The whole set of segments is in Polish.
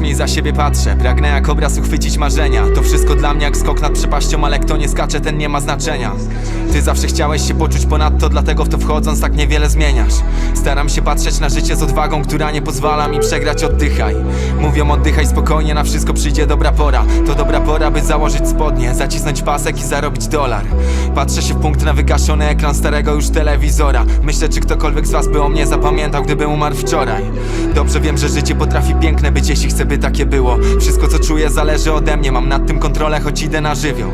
mnie i za siebie patrzę. Pragnę jak obraz uchwycić marzenia. To wszystko dla mnie jak skok nad przepaścią Ale kto nie skacze, ten nie ma znaczenia. Ty zawsze chciałeś się poczuć ponadto Dlatego w to wchodząc tak niewiele zmieniasz. Staram się patrzeć na życie z odwagą Która nie pozwala mi przegrać, oddychaj. Mówią oddychaj spokojnie, na wszystko przyjdzie dobra pora. To dobra pora, by założyć spodnie Zacisnąć pasek i zarobić dolar Patrzę się w punkt na wygaszony ekran starego już telewizora. Myślę, czy ktokolwiek z was by o mnie zapamiętał, gdybym umarł wczoraj. Dobrze wiem, że życie potrafi piękne być, jeśli chcę, by takie było. Wszystko co czuję zależy ode mnie, mam nad tym kontrolę, choć idę na żywioł.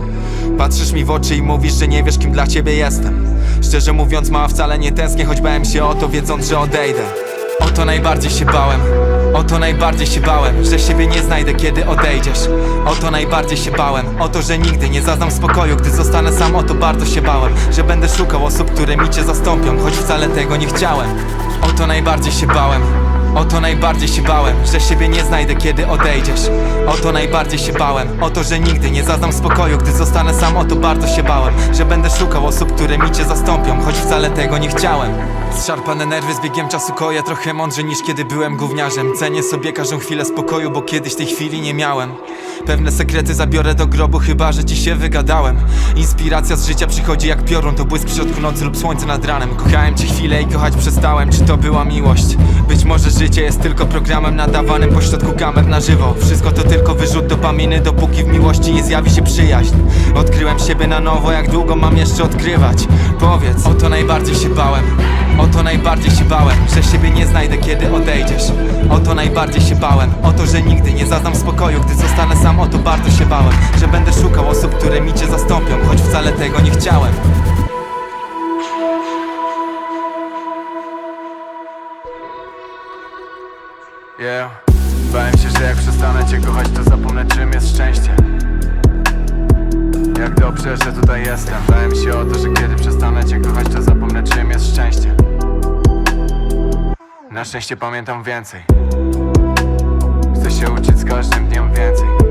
Patrzysz mi w oczy i mówisz, że nie wiesz, kim dla ciebie jestem. Szczerze mówiąc, mała wcale nie tęsknię, choć bałem się o to, wiedząc, że odejdę to najbardziej się bałem. O to najbardziej się bałem, że siebie nie znajdę kiedy odejdziesz. O to najbardziej się bałem, o to, że nigdy nie zaznam spokoju Gdy zostanę sam, o to bardzo się bałem Że będę szukał osób, które mi cię zastąpią Choć wcale tego nie chciałem. O to najbardziej się bałem o to najbardziej się bałem, że siebie nie znajdę kiedy odejdziesz. O to najbardziej się bałem, o to, że nigdy nie zaznam spokoju Gdy zostanę sam, o to bardzo się bałem Że będę szukał osób, które mi cię zastąpią Choć wcale tego nie chciałem. Zszarpane nerwy z biegiem czasu koja Trochę mądrzej niż kiedy byłem gówniarzem. Cenię sobie każdą chwilę spokoju, bo kiedyś tej chwili nie miałem Pewne sekrety zabiorę do grobu, chyba że ci się wygadałem. Inspiracja z życia przychodzi jak piorun To błysk w środku nocy lub słońce nad ranem. Kochałem cię chwilę i kochać przestałem Czy to była miłość? Być może życie jest tylko programem nadawanym pośrodku kamer na żywo. Wszystko to tylko wyrzut dopaminy, dopóki w miłości nie zjawi się przyjaźń. Odkryłem siebie na nowo, jak długo mam jeszcze odkrywać? Powiedz, o to najbardziej się bałem. O to najbardziej się bałem, że siebie nie znajdę kiedy odejdziesz. O to najbardziej się bałem, o to, że nigdy nie zaznam spokoju Gdy zostanę sam, o to bardzo się bałem Że będę szukał osób, które mi cię zastąpią Choć wcale tego nie chciałem. Yeah. Bałem się, że jak przestanę tutaj jestem. Dałem się o to, że kiedy przestanę cię kochać To zapomnę czym jest szczęście. Na szczęście pamiętam więcej. Chcę się uczyć z każdym dniem więcej.